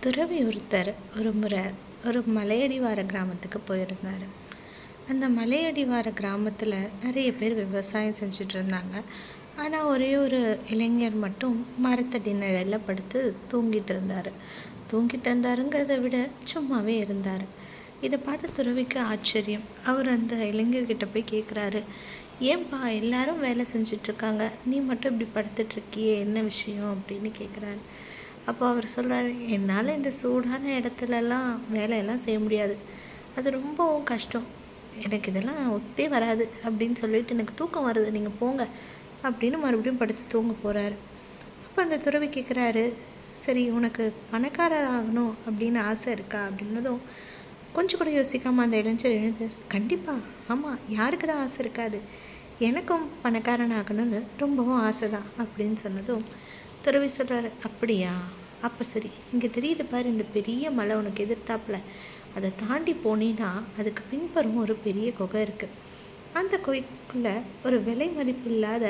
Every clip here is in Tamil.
துறவி ஒருத்தர் ஒரு முறை ஒரு மலையடிவார கிராமத்துக்கு போயிருந்தார். அந்த மலையடிவார கிராமத்தில் நிறைய பேர் விவசாயம் செஞ்சுட்டு இருந்தாங்க. ஆனால் ஒரே ஒரு இளைஞர் மட்டும் மரத்தடி நிழலில் படுத்து தூங்கிட்டு இருந்தார். தூங்கிட்டு இருந்தாருங்கிறத விட சும்மாவே இருந்தார். இதை பார்த்து துறவிக்கு ஆச்சரியம். அவர் அந்த இளைஞர்கிட்ட போய் கேட்குறாரு ஏன்பா எல்லாரும் வேலை செஞ்சிட்ருக்காங்க நீ மட்டும் இப்படி படுத்துட்ருக்கியே என்ன விஷயம்? அப்படின்னு கேட்குறாரு அப்போ அவர் சொல்கிறாரு என்னால் இந்த சூடான இடத்துலலாம் வேலையெல்லாம் செய்ய முடியாது. அது ரொம்பவும் கஷ்டம். எனக்கு இதெல்லாம் ஒத்தே வராது. அப்படின்னு சொல்லிட்டு எனக்கு தூக்கம் வருது. நீங்கள் போங்க. அப்படின்னு மறுபடியும் படுத்து தூங்க போகிறாரு அப்போ அந்த துறவி கேட்குறாரு சரி உனக்கு பணக்காரர் ஆகணும் அப்படின்னு ஆசை இருக்கா? அப்படின்னதும் கொஞ்சம் கூட யோசிக்காமல் அந்த இளைஞர் எழுந்து கண்டிப்பாக ஆமாம் யாருக்கு தான் ஆசை இருக்காது. எனக்கும் பணக்காரன் ஆகணும்னு ரொம்பவும் ஆசை தான் அப்படின்னு சொன்னதும் துறவி சொல்கிறாரு அப்படியா? அப்போ சரி இங்கே தெரியுது பாரு இந்த பெரிய மலை உனக்கு எதிர்த்தாப்புல. அதை தாண்டி போனீன்னா அதுக்கு பின்புறம் ஒரு பெரிய குகை இருக்குது அந்த குகைக்குள்ளே ஒரு விலை மதிப்பு இல்லாத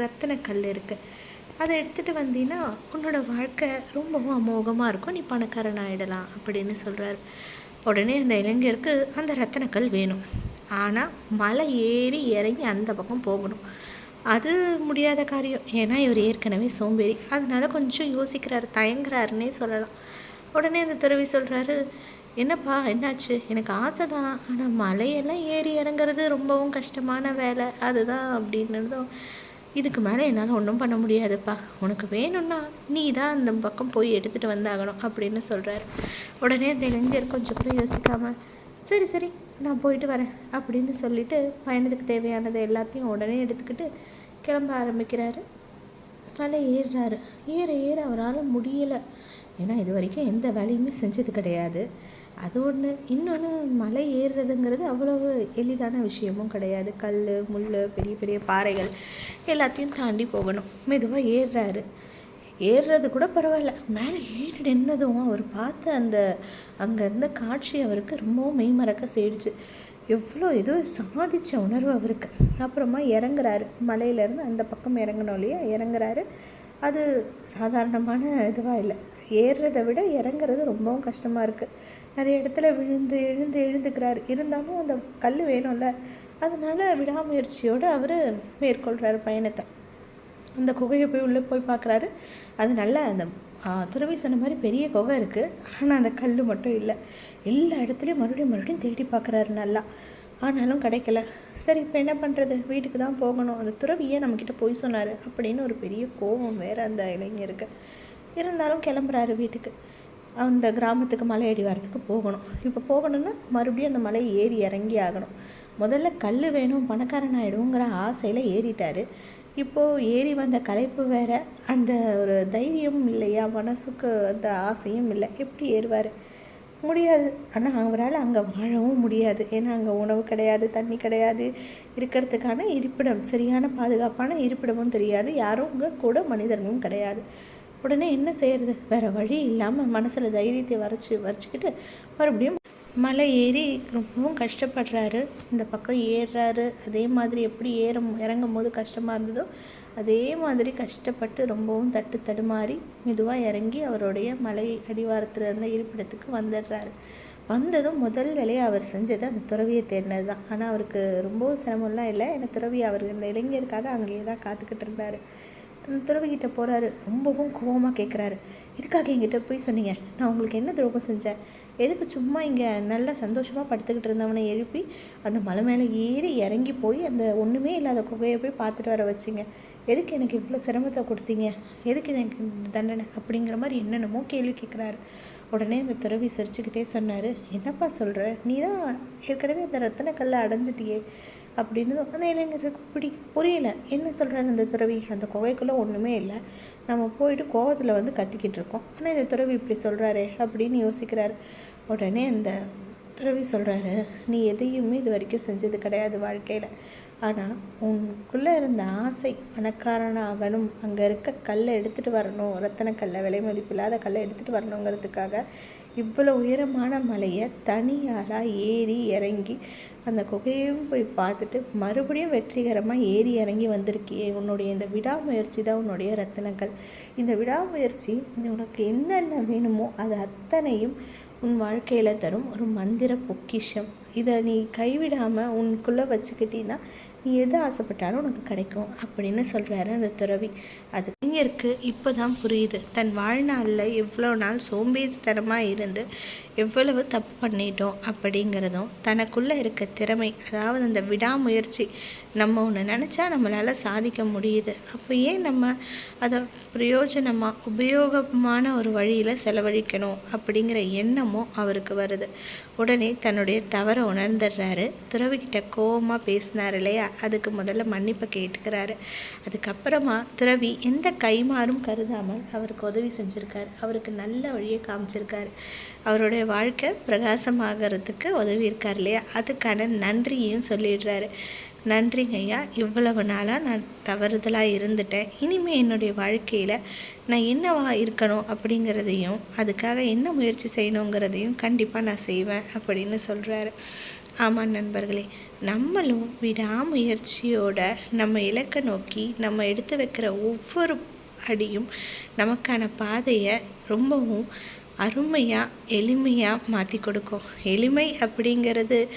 ரத்தன கல் இருக்குது அதை எடுத்துகிட்டு வந்தீங்கன்னா உன்னோட வாழ்க்கை ரொம்பவும் அமோகமாக இருக்கும். நீ பணக்காரன் ஆகிடலாம் அப்படின்னு சொல்கிறாரு உடனே அந்த இளைஞருக்கு அந்த ரத்தனக்கல் வேணும். ஆனால் மலை ஏறி இறங்கி அந்த பக்கம் போகணும். அது முடியாத காரியம். ஏன்னா இவர் ஏற்கனவே சோம்பேறி. அதனால கொஞ்சம் யோசிக்கிறாரு தயங்குறாருன்னே சொல்லலாம். உடனே அந்த துறவி சொல்கிறாரு என்னப்பா என்னாச்சு? எனக்கு ஆசை தான் ஆனால் மலையெல்லாம் ஏறி இறங்குறது ரொம்பவும் கஷ்டமான வேலை. அதுதான் அப்படின்னதும் இதுக்கு மேலே என்னால் ஒன்றும் பண்ண முடியாதுப்பா. உனக்கு வேணும்னா நீ தான் அந்த பக்கம் போய் எடுத்துகிட்டு வந்தாகணும் அப்படின்னு சொல்கிறாரு உடனே அந்த இளைஞர் கொஞ்சம் கூட யோசிக்காமல் சரி சரி நான் போயிட்டு வரேன் அப்படின்னு சொல்லிட்டு பயணத்துக்கு தேவையானது எல்லாத்தையும் உடனே எடுத்துக்கிட்டு கிளம்ப ஆரம்பிக்கிறாரு. மலை ஏறுறாரு. ஏற ஏற அவரால் முடியலை. ஏன்னா இது வரைக்கும் எந்த வேலையுமே செஞ்சது கிடையாது. அது ஒன்று இன்னொன்று மலை ஏறுறதுங்கிறது அவ்வளவு எளிதான விஷயமும் கிடையாது. கல் முள் பெரிய பெரிய பாறைகள் எல்லாத்தையும் தாண்டி போகணும். மெதுவாக ஏறுறாரு. ஏறுறது கூட பரவாயில்ல. மேலே ஏறி நின்னதும் அவர் பார்த்த அந்த அங்கே இருந்த காட்சி அவருக்கு ரொம்பவும் மெய்மறக்க செய்டுச்சு எவ்வளோ ஏதோ சாதித்த உணர்வு அவருக்கு. அப்புறமா இறங்குறாரு. மலையிலேருந்து அந்த பக்கம் இறங்கணும் இல்லையா? இறங்குறாரு. அது சாதாரணமான இதுவாக இல்லை. ஏறுறதை விட இறங்குறது ரொம்பவும் கஷ்டமாக இருக்குது நிறைய இடத்துல விழுந்து எழுந்து எழுந்துக்கிறாரு. இருந்தாலும் அந்த கல் வேணும்ல. அதனால் விடாமுயற்சியோடு அவர் மேற்கொள்கிறார் பயணத்தை. அந்த குகையை போய் உள்ளே போய் பார்க்குறாரு. அது நல்லா அந்த துறவி சொன்ன மாதிரி பெரிய குகை இருக்குது ஆனால் அந்த கல் மட்டும் இல்லை. எல்லா இடத்துலையும் மறுபடியும் மறுபடியும் தேடி பார்க்குறாரு நல்லா. ஆனாலும் கிடைக்கல. சரி இப்போ என்ன பண்ணுறது வீட்டுக்கு தான் போகணும். அந்த துறவியே நம்மக்கிட்ட போய் சொன்னார். அப்படின்னு ஒரு பெரிய கோபம் வேறு அந்த இளைஞருக்கு இருந்தாலும் கிளம்புறாரு வீட்டுக்கு. அந்த கிராமத்துக்கு மலை ஏடி வரத்துக்கு போகணும். இப்போ போகணுன்னா மறுபடியும் அந்த மலை ஏறி இறங்கி ஆகணும். முதல்ல கல் வேணும் பணக்காரன் ஆகிடுங்கிற ஆசையில் ஏறிட்டார். இப்போது ஏறி வந்த கலைப்பு வேறு. அந்த ஒரு தைரியமும் இல்லையா? மனசுக்கு அந்த ஆசையும் இல்லை. எப்படி ஏறுவார்? முடியாது. ஆனால் அவரால் அங்கே வாழவும் முடியாது. ஏன்னா அங்கே உணவு கிடையாது தண்ணி கிடையாது இருக்கிறதுக்கான இருப்பிடம் சரியான பாதுகாப்பான இருப்பிடமும் தெரியாது. யாரும் அங்கே கூட மனிதர்களும் கிடையாது. உடனே என்ன செய்கிறது வேறு வழி இல்லாமல் மனசில் தைரியத்தை வரைச்சி வரைச்சிக்கிட்டு மறுபடியும் மலை ஏறி ரொம்பவும் கஷ்டப்படுறாரு. இந்த பக்கம் ஏறுறாரு. அதே மாதிரி எப்படி ஏற இறங்கும் போது கஷ்டமாக இருந்ததோ அதே மாதிரி கஷ்டப்பட்டு ரொம்பவும் தட்டு தடுமாறி மெதுவாக இறங்கி அவருடைய மலை அடிவாரத்தில் இருந்த இருப்பிடத்துக்கு வந்துடுறாரு. வந்ததும் முதல் வேலையை அவர் செஞ்சது அந்த துறவியை தேடினது தான் ஆனால் அவருக்கு ரொம்பவும் சிரமம்லாம் இல்லை. ஏன்னா துறவி அவர் இந்த இளைஞருக்காக அங்கேயே தான் காத்துக்கிட்டு இருந்தார். அந்த துறவிக்கிட்ட போகிறாரு ரொம்பவும் கோபமாக கேட்குறாரு இதுக்காக என்கிட்ட போய் சொன்னீங்க? நான் உங்களுக்கு என்ன துரோகம் செஞ்சேன்? எதுக்கு சும்மா இங்கே நல்லா சந்தோஷமாக படுத்துக்கிட்டு இருந்தவனை எழுப்பி அந்த மலை மேலே ஏறி இறங்கி போய் அந்த ஒன்றுமே இல்லாத குகையை போய் பார்த்துட்டு வர வச்சிங்க? எதுக்கு எனக்கு இவ்வளோ சிரமத்தை கொடுத்தீங்க? எதுக்கு எனக்கு தண்டனை? அப்படிங்கிற மாதிரி என்னென்னமோ கேள்வி கேட்குறாரு உடனே அந்த துறவி சிரிச்சுக்கிட்டே சொன்னார் என்னப்பா சொல்கிற நீ தான் ஏற்கனவே அந்த ரத்தன கல்லை அடைஞ்சிட்டியே. அப்படின்னு அந்த இளைஞருக்கு பிடி புரியல. என்ன சொல்கிறாரு இந்த துறவி? அந்த குகைக்குள்ளே ஒன்றுமே இல்லை. நம்ம போயிட்டு கோவத்தில் வந்து கத்திக்கிட்டு இருக்கோம். ஆனால் இந்த துறவி இப்படி சொல்கிறாரே அப்படின்னு யோசிக்கிறாரு. உடனே அந்த துறவி சொல்கிறாரு நீ எதையுமே இது வரைக்கும் செஞ்சது கிடையாது வாழ்க்கையில். ஆனால் உனக்குள்ளே இருந்த ஆசை பணக்காரனாகணும். அங்கே இருக்க கல்லை எடுத்துகிட்டு வரணும். ரத்தன கல்லை விலை மதிப்பில்லாத கல்லை எடுத்துகிட்டு வரணுங்கிறதுக்காக இவ்வளோ உயரமான மலையை தனியாளாக ஏறி இறங்கி அந்த குகையும் போய் பார்த்துட்டு மறுபடியும் வெற்றிகரமாக ஏறி இறங்கி வந்திருக்கியே. உன்னுடைய இந்த விடாமுயற்சி தான் உன்னுடைய ரத்தினங்கள். இந்த விடாமுயற்சி உனக்கு என்னென்ன வேணுமோ அது அத்தனையும் உன் வாழ்க்கையில் தரும் ஒரு மந்திர பொக்கிஷம். இதை நீ கைவிடாமல் உனக்குள்ளே வச்சுக்கிட்டீன்னா நீ எது ஆசைப்பட்டாலும் உனக்கு கிடைக்கும் அப்படின்னு சொல்கிறாரு அந்த துறவி. அது இருக்கு இப்போ தான் புரியுது. தன் வாழ்நாளில் எவ்வளோ நாள் சோம்பேறித்தனமாக இருந்து எவ்வளவு தப்பு பண்ணிட்டோம் அப்படிங்கிறதும் தனக்குள்ளே இருக்க திறமை அதாவது அந்த விடாமுயற்சி நம்ம ஒன்று நினச்சா நம்மளால் சாதிக்க முடியுது. அப்போ ஏன் நம்ம அதை பிரயோஜனமாக உபயோகமான ஒரு வழியில் செலவழிக்கணும் அப்படிங்கிற எண்ணமும் அவருக்கு வருது. உடனே தன்னுடைய தவறை உணர்ந்துடுறாரு. துறவிக்கிட்ட கோபமாக பேசினார் இல்லையா? அதுக்கு முதல்ல மன்னிப்பை கேட்டுக்கிறாரு. அதுக்கப்புறமா துறவி எந்த கைமாறும் கருதாமல் அவருக்கு உதவி செஞ்சுருக்காரு. அவருக்கு நல்ல வழியை காமிச்சிருக்காரு. அவருடைய வாழ்க்கை பிரகாசமாகறதுக்கு உதவி இருக்கார் இல்லையா? அதுக்கான நன்றியையும் சொல்லிடுறாரு. நன்றிங்க ஐயா இவ்வளவு நாளாக நான் தவறுதலாக இருந்துட்டேன். இனிமேல் என்னுடைய வாழ்க்கையில் நான் என்னவா இருக்கணும் அப்படிங்கிறதையும் அதுக்காக என்ன முயற்சி செய்யணுங்கிறதையும் கண்டிப்பாக நான் செய்வேன் அப்படின்னு சொல்கிறாரு ஆமாம் நண்பர்களே நம்மளும் விடாமுயற்சியோட நம்ம இலக்கை நோக்கி நம்ம எடுத்து வைக்கிற ஒவ்வொரு அடியும் நமக்கான பாதையை ரொம்பவும் அருமையாக எளிமையாக மாற்றி கொடுக்கும். எளிமை அப்படிங்கிறது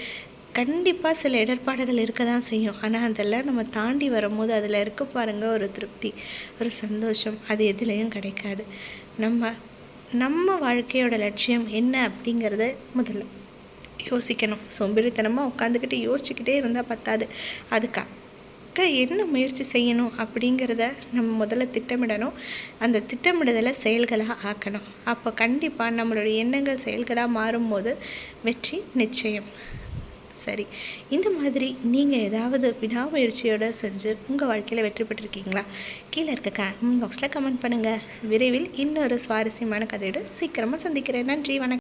கண்டிப்பாக சில இடர்பாடுகள் இருக்க தான் செய்யும். ஆனால் அதெல்லாம் நம்ம தாண்டி வரும்போது அதில் இருக்க பாருங்கள் ஒரு திருப்தி ஒரு சந்தோஷம் அது எதுலேயும் கிடைக்காது. நம்ம நம்ம வாழ்க்கையோட லட்சியம் என்ன அப்படிங்கிறத முதல்ல யோசிக்கணும். சோம்பேறித்தனமாக உட்காந்துக்கிட்டு யோசிச்சுக்கிட்டே இருந்தால் பத்தாது. அதுக்காக என்ன முயற்சி செய்யணும் அப்படிங்கிறத நம்ம முதல்ல திட்டமிடணும். அந்த திட்டமிடுதலை செயல்களாக ஆக்கணும். அப்போ கண்டிப்பாக நம்மளுடைய எண்ணங்கள் செயல்களாக மாறும்போது வெற்றி நிச்சயம். சரி. இந்த மாதிரி நீங்கள் ஏதாவது விடாமுயற்சியோடு செஞ்சு உங்கள் வாழ்க்கையில் வெற்றி பெற்றிருக்கீங்களா? கீழே இருக்க கமெண்ட் பாக்ஸில் கமெண்ட் பண்ணுங்கள் விரைவில் இன்னொரு சுவாரஸ்யமான கதையோடு சீக்கிரமாக சந்திக்கிறேன். நன்றி. வணக்கம்.